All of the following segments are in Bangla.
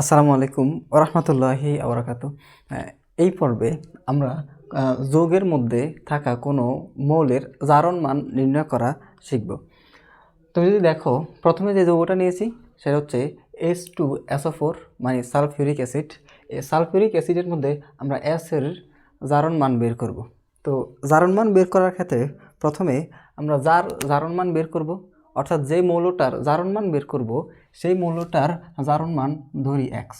আসসালামু আলাইকুম ওরহমতুল্লাহি আবরাকাত। এই পর্বে আমরা যৌগের মধ্যে থাকা কোনো মৌলের জারণ মান নির্ণয় করা শিখব। তুমি যদি দেখো, প্রথমে যে যৌগটা নিয়েছি, সেটা হচ্ছে এস টু এসও ফোর মানে সালফিউরিক অ্যাসিড। সালফিউরিক অ্যাসিডের মধ্যে আমরা অ্যাসের জারণ মান বের করব। তো জারণ মান বের করার ক্ষেত্রে প্রথমে আমরা যার জারণ মান বের করব অর্থাৎ যে মৌলটার জারণ মান বের করব, সেই মৌলটার জারণ মান ধরি এক্স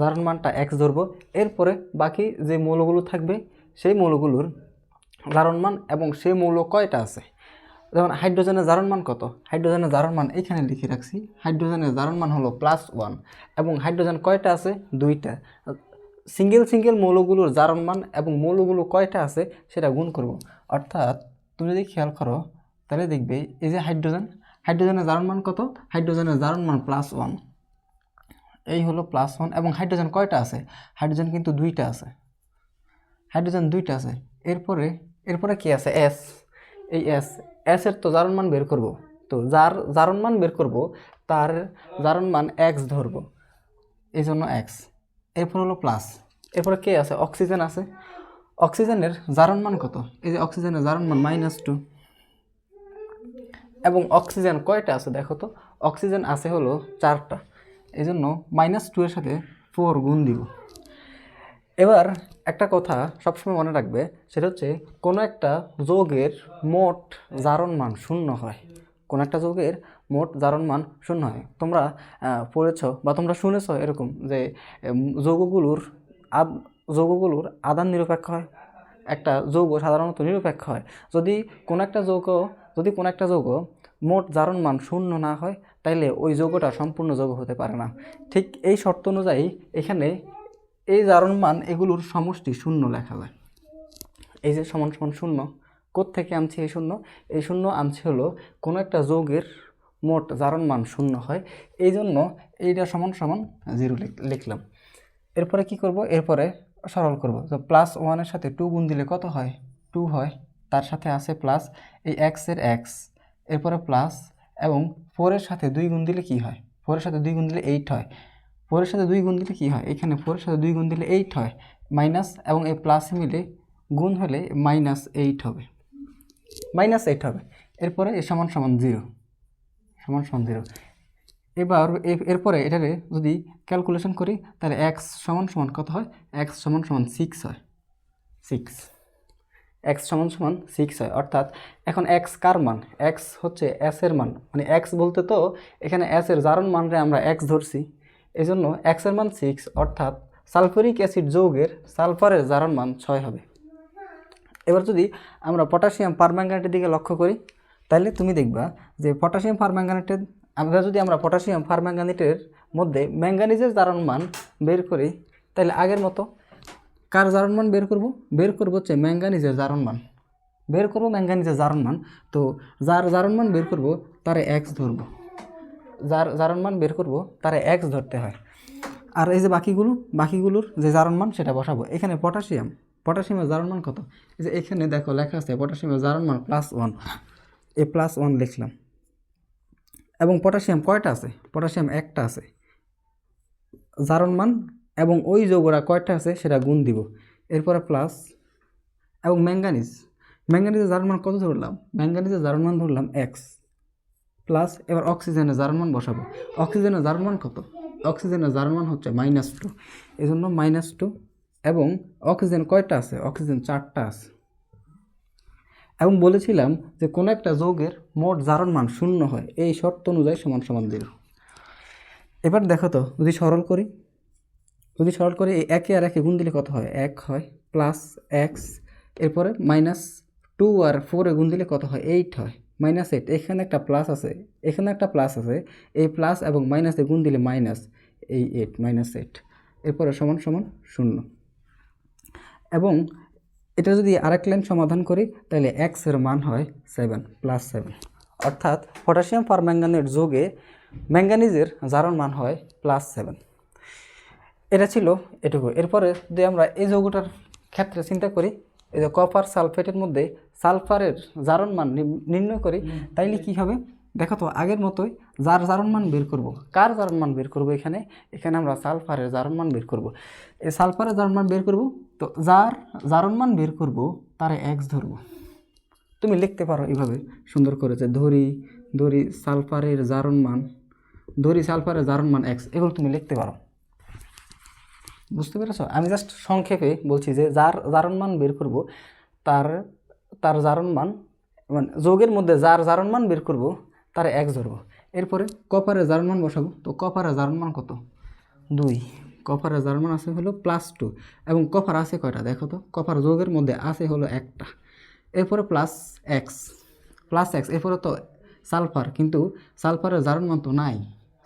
জারণ মানটা এক্স ধরবো, এরপরে বাকি যে মৌলগুলো থাকবে, সেই মৌলগুলোর জারণ মান এবং সেই মৌল কয়টা আছে? যেমন হাইড্রোজেনের জারণ মান কত? হাইড্রোজেনের জারণ মান এখানে লিখে রাখছি। হাইড্রোজেনের জারণ মান হলো প্লাস ওয়ান এবং হাইড্রোজেন কয়টা আছে? দুইটা। সিঙ্গেল সিঙ্গেল মৌলগুলোর জারণ মান এবং মৌলগুলো কয়টা আছে, সেটা গুণ করব। অর্থাৎ তুমি যদি খেয়াল করো তাহলে দেখবে, এই যে হাইড্রোজেন হাইড্রোজেনের জারণ মান কত? হাইড্রোজেনের জারণ মান প্লাস ওয়ান এই হলো প্লাস ওয়ান এবং হাইড্রোজেন কয়টা আছে? হাইড্রোজেন কিন্তু দুইটা আছে। হাইড্রোজেন দুইটা আছে। এরপরে এরপরে কি আছে? এস এই এস এসের তো জারণ মান বের করব। তো যার জারণ মান বের করব, তার জারণ মান এক্স ধরব। এই জন্য এক্স এরপর হলো প্লাস এরপরে কে আছে? অক্সিজেন আছে। অক্সিজেনের জারণ মান কত? এই যে অক্সিজেনের জারণ মান মাইনাস টু এবং অক্সিজেন কয়টা আছে দেখো তো? অক্সিজেন আছে হলো চারটা। এই জন্য মাইনাস টু এর সাথে ফোর গুণ দিব। এবার একটা কথা সবসময় মনে রাখবে, সেটা হচ্ছে কোনো একটা যৌগের মোট জারণ মান শূন্য হয়। কোনো একটা যৌগের মোট জারণ মান শূন্য হয়। তোমরা পড়েছ বা তোমরা শুনেছ এরকম যে যৌগগুলোর আদ, যৌগগুলোর আদান নিরপেক্ষ হয়। একটা যৌগ সাধারণত নিরপেক্ষ হয়। যদি কোনো একটা যৌগ যদি কোনো একটা যৌগ মোট জারণ মান শূন্য না হয়, তাইলে ওই যৌগটা সম্পূর্ণ যৌগ হতে পারে না। ঠিক এই শর্ত অনুযায়ী এখানে এই জারণ মান এগুলোর সমষ্টি শূন্য লেখা যায়। এই যে সমান সমান শূন্য থেকে আনছি এই শূন্য? এই শূন্য আনছি হলো কোনো একটা যৌগের মোট জারণ মান শূন্য হয়। এই জন্য এইটা সমান সমান জিরো লিখলাম। এরপরে কি করব? এরপরে সরল করব। তো প্লাস ওয়ানের সাথে টু গুণ দিলে কত হয়? টু হয়। তার সাথে আছে প্লাস এই এক্সের এক্স এরপরে প্লাস এবং ফোরের সাথে দুই গুণ দিলে কি হয়? ফোরের সাথে দুই গুণ দিলে এইট হয়। ফোরের সাথে দুই গুণ দিলে কী হয়? এখানে ফোরের সাথে দুই গুণ দিলে এইট হয়। মাইনাস এবং এই প্লাস মিলে গুণ হলে মাইনাস এইট হবে। মাইনাস এইট হবে। এরপরে এ সমান সমান জিরো সমান সমান জিরো এবার এরপরে এটারে যদি ক্যালকুলেশন করি, তাহলে এক্স সমান সমান কত হয়? এক্স সমান সমান সিক্স হয়। সিক্স এক্স সমান সমান সিক্স হয়। অর্থাৎ এখন এক্স কার মান? এক্স হচ্ছে এস এর মান। মানে এক্স বলতে তো এখানে এস এর জারণ মানরে আমরা এক্স ধরছি। এই জন্য এক্সের মান সিক্স অর্থাৎ সালফারিক অ্যাসিড যৌগের সালফারের জারণ মান ছয় হবে। এবার যদি আমরা পটাশিয়াম পারম্যাঙ্গানেটের দিকে লক্ষ্য করি তাহলে তুমি দেখবা যে পটাশিয়াম পারম্যাঙ্গানেটের, আমরা যদি আমরা পটাশিয়াম পারম্যাঙ্গানেটের মধ্যে ম্যাঙ্গানিজের জারণ মান বের করি তাহলে আগের মতো কার জারণ মান বের করব? বের করব হচ্ছে ম্যাঙ্গানিজের জারণ মান। বের করব ম্যাঙ্গানিজের জারণ মান। তো যার জারণ মান বের করব, তারে এক্স ধরব। যার জারণ মান বের করব, তারে এক্স ধরতে হয়। আর এই যে বাকিগুলো, বাকিগুলোর যে জারণ মান, সেটা বসাবো। এখানে পটাশিয়াম। পটাশিয়ামের জারণ মান কত? এই যে এখানে দেখো লেখা আছে পটাশিয়ামের জারণ মান প্লাস ওয়ান এ প্লাস ওয়ান লিখলাম। এবং পটাশিয়াম কয়টা আছে? পটাশিয়াম একটা আছে। জারণ মান এবং ওই যৌগরা কয়টা আছে সেটা গুণ দিব। এরপরে প্লাস এবং ম্যাঙ্গানিজ ম্যাঙ্গানিজের জারণ মান কত ধরলাম? ম্যাঙ্গানিজের জারণ মান ধরলাম এক্স প্লাস এবার অক্সিজেনের জারণ মান বসাবো। অক্সিজেনের জারণ মান কত? অক্সিজেনের জারণ মান হচ্ছে মাইনাস টু এই জন্য মাইনাস টু এবং অক্সিজেন কয়টা আছে? অক্সিজেন চারটা আছে। এবং বলেছিলাম যে কোনো একটা যৌগের মোট জারণ মান শূন্য হয়। এই শর্ত অনুযায়ী সমান সমান জিরো এবার দেখো তো, যদি সরল করি যদি সরল করে একে আর একে গুণ দিলে কত হয়? এক হয় প্লাস এক্স এরপরে মাইনাস টু আর ফোরে গুণ দিলে কত হয়? এইট হয়। মাইনাস এইট এখানে একটা প্লাস আছে, এখানে একটা প্লাস আছে, এই প্লাস এবং মাইনাসে গুণ দিলে মাইনাস এই এইট মাইনাস এইট এরপরে সমান সমান শূন্য। এবং এটা যদি আরেক লাইন সমাধান করি, তাহলে এক্সের মান হয় সেভেন প্লাস সেভেন অর্থাৎ পটাশিয়াম পারম্যাঙ্গানেট যোগে ম্যাঙ্গানিজের জারণ মান হয় প্লাস সেভেন এটা ছিল এটুকু। এরপরে যদি আমরা এই যৌগটার ক্ষেত্রে চিন্তা করি এই যে কপার সালফেটের মধ্যে সালফারের জারণ মান নির্ণয় করি তাইলে কি হবে? দেখো তো আগের মতোই যার জারণ মান বের করব কার জারণ মান বের করব এখানে? এখানে আমরা সালফারের জারণ মান বের করব। এই সালফারের জারণ মান বের করব তো যার জারণ মান বের করব তার এক্স ধরব। তুমি লিখতে পারো এইভাবে সুন্দর করে যে ধরি ধরি সালফারের জারণ মান ধরি সালফারের জারণ মান এক্স এগুলো তুমি লিখতে পারো। বুঝতে পেরেছ? আমি জাস্ট সংক্ষেপে বলছি যে যার জারণ মান বের করব, তার তার জারণ মান মানে যোগের মধ্যে যার জারণ মান বের করব, তার এক ধরব এরপরে কপারের জারণ মান বসাবো, তো কপারের জারণ মান কত? দুই। কপারের জারণ মান আছে হলো প্লাস টু এবং কপার আছে কয়টা? দেখো তো, কপার যোগের মধ্যে আছে হলো একটা। এরপরে প্লাস এক্স প্লাস এক্স এরপরে তো সালফার, কিন্তু সালফারের জারণ মান তো নাই।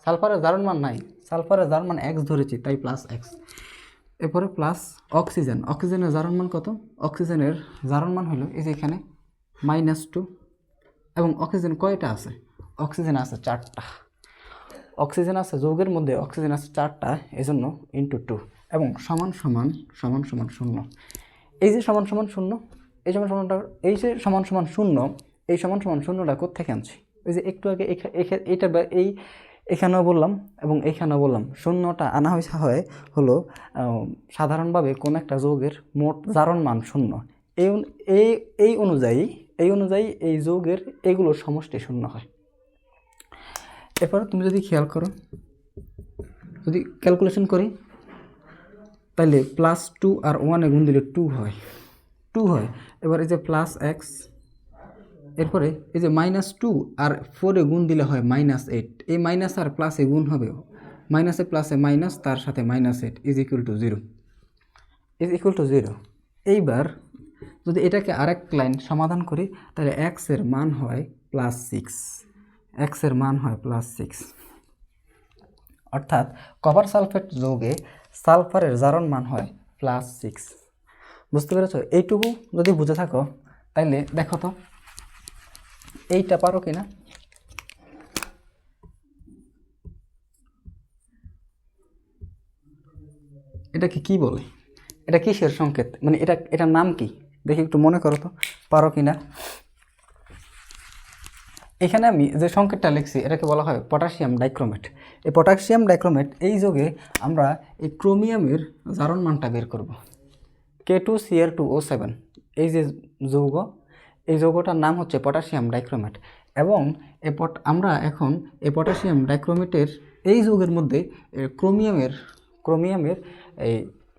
সালফারের জারণ মান নাই। সালফারের জারণ মান এক্স ধরেছি, তাই প্লাস এক্স এরপরে প্লাস অক্সিজেন অক্সিজেনের জারণ মান কত? অক্সিজেনের জারণ মান হলো এই যে এখানে মাইনাস টু এবং অক্সিজেন কয়টা আছে? অক্সিজেন আছে চারটা। অক্সিজেন আছে যৌগের মধ্যে অক্সিজেন আছে চারটা এই জন্য ইন্টু টু এবং সমান সমান সমান সমান শূন্য। এই যে সমান সমান শূন্য, এই সমান সমানটা, এই যে সমান সমান শূন্য, এই সমান সমান শূন্যটা কোথেকে আনছি? ওই যে একটু আগে এইটা বা- এই এখানেও বললাম এবং এইখানেও বললাম। শূন্যটা আনা হয়েছে হয় হলো সাধারণভাবে কোন একটা যৌগের মোট জারণ মান শূন্য। এই এই এই অনুযায়ী এই অনুযায়ী এই যৌগের এগুলোর সমষ্টি শূন্য হয়। এরপর তুমি যদি খেয়াল করো, যদি ক্যালকুলেশন করি তাহলে প্লাস টু আর ওয়ানে গুণ দিলে টু হয়। টু হয়। এবার এই যে প্লাস এক্স এরপরে এই যে মাইনাস টু আর ফোরে গুণ দিলে হয় মাইনাস এইট এই মাইনাস আর প্লাসে গুণ হবে। মাইনাসে প্লাসে মাইনাস তার সাথে minus eight is equal to zero is equal to zero এইবার যদি এটাকে আরেক লাইন সমাধান করি, তাহলে এক্সের মান হয় প্লাস সিক্স এক্সের মান হয় প্লাস সিক্স অর্থাৎ কপার সালফেট যৌগে সালফারের জারণ মান হয় প্লাস সিক্স বুঝতে পেরেছ? এইটুকু যদি বুঝে থাকো, তাইলে দেখো তো। এইটা পারো কি না এটাকে কি বলে? এটা কিসের সংকেত? মানে এটা, এটার নাম কি? দেখি একটু মনে করো তো, পারো কি না এখানে আমি যে সংকেতটা লিখছি, এটাকে বলা হয় পটাশিয়াম ডাইক্রোমেট। এই পটাশিয়াম ডাইক্রোমেট, এই যোগে আমরা এই ক্রোমিয়ামের জারণ মানটা বের করব। K two C CR two O seven এই যে যৌগ এই যৌগটার নাম হচ্ছে পটাশিয়াম ডাইক্রোমেট এবং এ পট আমরা এখন এই পটাশিয়াম ডাইক্রোমেটের এই যৌগের মধ্যে ক্রোমিয়ামের ক্রোমিয়ামের এই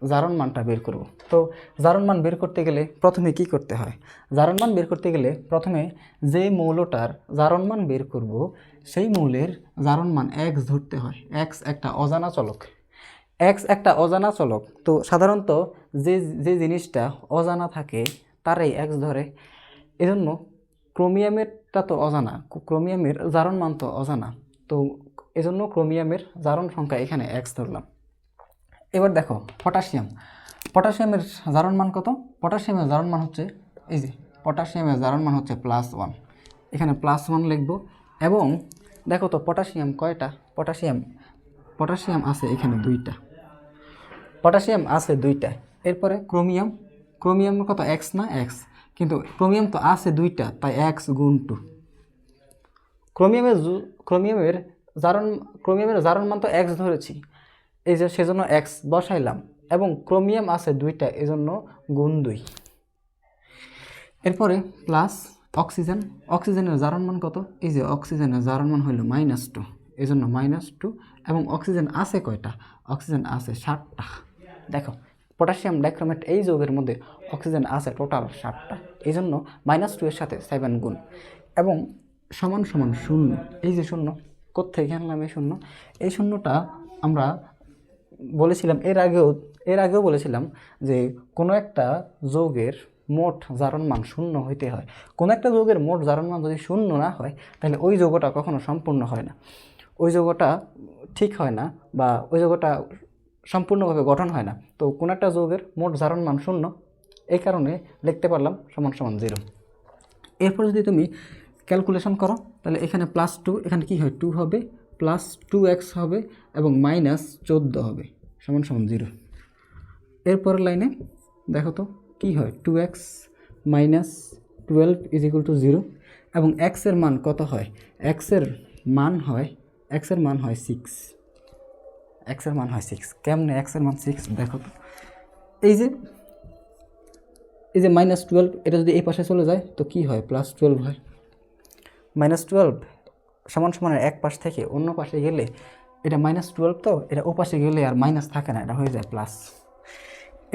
জারণ মানটা বের করব। তো জারণ মান বের করতে গেলে প্রথমে কি করতে হয়? জারণ মান বের করতে গেলে প্রথমে যে মৌলটার জারণ মান বের করব, সেই মৌলের জারণ মান এক্স ধরতে হয়। এক্স একটা অজানা চলক। এক্স একটা অজানা চলক। তো সাধারণত যে যে জিনিসটা অজানা থাকে, তারাই এক্স ধরে। এজন্য ক্রোমিয়ামেরটা তো অজানা, ক্রোমিয়ামের জারণ মান তো অজানা। তো এজন্য ক্রোমিয়ামের জারণ সংখ্যা এখানে এক্স ধরলাম। এবার দেখো, পটাশিয়াম। পটাশিয়ামের জারণ মান কত? পটাশিয়ামের জারণ মান হচ্ছে, এই যে, পটাশিয়ামের জারণ মান হচ্ছে প্লাস ওয়ান। এখানে প্লাস ওয়ান লিখব এবং দেখো তো পটাশিয়াম কয়টা? পটাশিয়াম পটাশিয়াম আছে এখানে দুইটা। পটাশিয়াম আছে দুইটা। এরপরে ক্রোমিয়াম, ক্রোমিয়ামের কত? এক্স না এক্স কিন্তু ক্রোমিয়াম তো আছে দুইটা, তাই এক্স গুণ টু ক্রোমিয়ামের ক্রোমিয়ামের জারণ ক্রোমিয়ামের জারণ মান তো এক্স ধরেছি। এই যে সেজন্য এক্স বসাইলাম এবং ক্রোমিয়াম আছে দুইটা, এজন্য গুণ দুই। এরপরে প্লাস অক্সিজেন অক্সিজেনের জারণ মান কত? এই যে অক্সিজেনের জারণ মান হইল মাইনাস টু এই জন্য মাইনাস টু এবং অক্সিজেন আছে কয়টা? অক্সিজেন আছে ষাটটা দেখো পটাশিয়াম ডাইক্রোমেট এই যৌগের মধ্যে অক্সিজেন আছে টোটাল ষাটটা এই জন্য মাইনাস টু এর সাথে সেভেন গুণ। এবং সমান সমান শূন্য। এই যে শূন্য কোথেকে আনলাম এই শূন্য? এই শূন্যটা আমরা বলেছিলাম এর আগেও এর আগেও বলেছিলাম যে কোনো একটা যৌগের মোট জারণ মান শূন্য হইতে হয়। কোনো একটা যৌগের মোট জারণ মান যদি শূন্য না হয়, তাহলে ওই যৌগটা কখনো সম্পূর্ণ হয় না। ওই যৌগটা ঠিক হয় না বা ওই যৌগটা সম্পূর্ণভাবে গঠন হয় না। তো কোনো একটা যৌগের মোট জারণ মান শূন্য। এই কারণে লিখতে পারলাম সমান সমান জিরো। এরপর যদি তুমি ক্যালকুলেশন করো, তাহলে এখানে প্লাস টু এখানে কী হয়? টু হবে প্লাস টু এক্স হবে এবং মাইনাস চোদ্দ হবে, সমান সমান জিরো। এরপরের লাইনে দেখো তো কী হয়? Two X minus twelve is equal to zero এবং এক্সের মান কত হয়? এক্সের মান হয় এক্সের মান হয় সিক্স এক্সের মান হয় সিক্স কেমনে এক্সের মান সিক্স দেখো। এই যে এই যে মাইনাস টুয়েলভ এটা যদি এই পাশে চলে যায়, তো কি হয়? প্লাস টুয়েলভ হয়। মাইনাস টুয়েলভ সমান সমানের এক পাশ থেকে অন্য পাশে গেলে এটা মাইনাস টুয়েলভ তো, এটা ও পাশে গেলে আর মাইনাস থাকে না, এটা হয়ে যায় প্লাস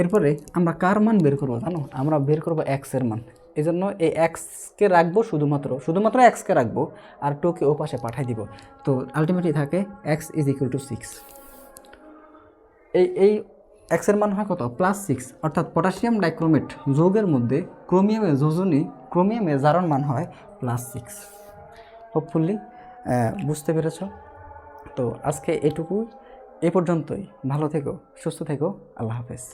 এরপরে আমরা কার মান বের করব জানো? আমরা বের করব এক্সের মান। এই জন্য এই এক্সকে রাখব শুধুমাত্র শুধুমাত্র এক্সকে রাখব আর টুকে ও পাশে পাঠাই দিব। তো আলটিমেটলি থাকে X is equal to six এই এই এক্সের মান হয় কত? প্লাস সিক্স অর্থাৎ পটাশিয়াম ডাইক্রোমেট যৌগের মধ্যে ক্রোমিয়ামে যোজনী ক্রোমিয়ামে জারণ মান হয় প্লাস সিক্স হোপফুল্লি বুঝতে পেরেছ? তো আজকে এটুকু এ পর্যন্তই। ভালো থেকো, সুস্থ থেকো। আল্লাহ হাফেজ।